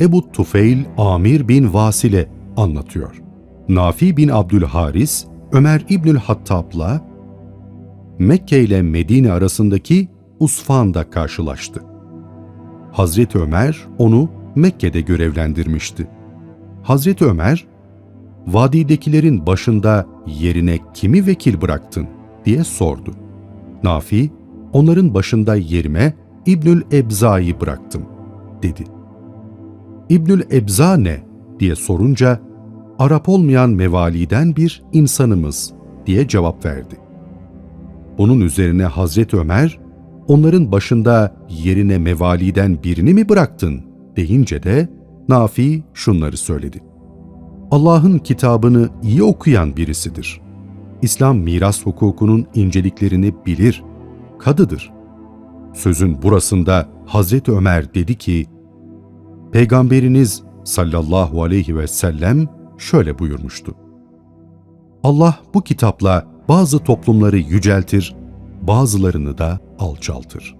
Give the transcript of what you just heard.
Ebu Tufeil Amir bin Vasile anlatıyor. Nafi bin Abdülharis, Ömer İbnül Hattab'la Mekke ile Medine arasındaki Usfan'da karşılaştı. Hazreti Ömer onu Mekke'de görevlendirmişti. Hazreti Ömer, vadidekilerin başında yerine kimi vekil bıraktın diye sordu. Nafi, onların başında yerime İbnül Ebza'yı bıraktım dedi. İbnül Ebza ne diye sorunca Arap olmayan mevaliden bir insanımız diye cevap verdi. Bunun üzerine Hazreti Ömer, onların başında yerine mevaliden birini mi bıraktın deyince de Nafi şunları söyledi. Allah'ın kitabını iyi okuyan birisidir. İslam miras hukukunun inceliklerini bilir, kadıdır. Sözün burasında Hazreti Ömer dedi ki, Peygamberiniz sallallahu aleyhi ve sellem şöyle buyurmuştu. Allah bu kitapla bazı toplumları yüceltir, bazılarını da alçaltır.